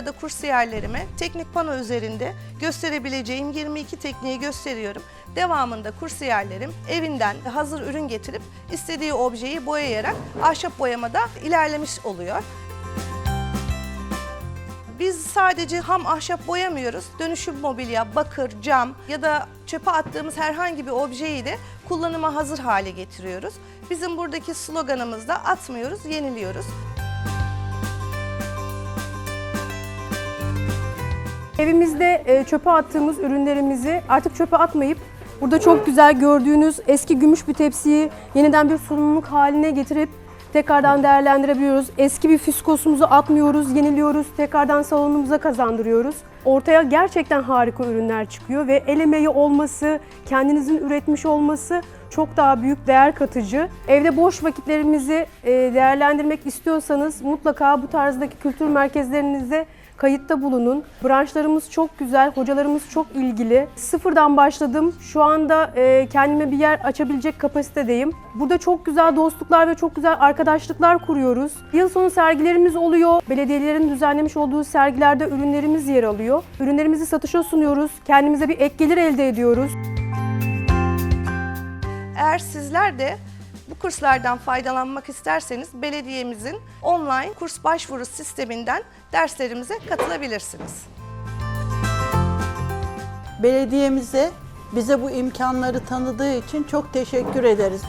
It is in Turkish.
kursiyerlerime teknik pano üzerinde gösterebileceğim 22 tekniği gösteriyorum. Devamında kursiyerlerim evinden hazır ürün getirip istediği objeyi boyayarak ahşap boyamada ilerlemiş oluyor. Biz sadece ham ahşap boyamıyoruz. Dönüşüm mobilya, bakır, cam ya da çöpe attığımız herhangi bir objeyi de kullanıma hazır hale getiriyoruz. Bizim buradaki sloganımız da atmıyoruz, yeniliyoruz. Evimizde e, çöpe attığımız ürünlerimizi artık çöpe atmayıp burada çok güzel gördüğünüz eski gümüş bir tepsiyi yeniden bir sunumluk haline getirip tekrardan değerlendirebiliyoruz. Eski bir fiskosumuzu atmıyoruz, yeniliyoruz, tekrardan salonumuza kazandırıyoruz. Ortaya gerçekten harika ürünler çıkıyor ve el emeği olması, kendinizin üretmiş olması çok daha büyük değer katıcı. Evde boş vakitlerimizi e, değerlendirmek istiyorsanız mutlaka bu tarzdaki kültür merkezlerinizde kayıtta bulunun. Branşlarımız çok güzel, hocalarımız çok ilgili. Sıfırdan başladım. Şu anda e, kendime bir yer açabilecek kapasitedeyim. Burada çok güzel dostluklar ve çok güzel arkadaşlıklar kuruyoruz. Yıl sonu sergilerimiz oluyor. Belediyelerin düzenlemiş olduğu sergilerde ürünlerimiz yer alıyor. Ürünlerimizi satışa sunuyoruz. Kendimize bir ek gelir elde ediyoruz. Eğer sizler de bu kurslardan faydalanmak isterseniz belediyemizin online kurs başvuru sisteminden derslerimize katılabilirsiniz. Belediyemize bize bu imkanları tanıdığı için çok teşekkür ederiz.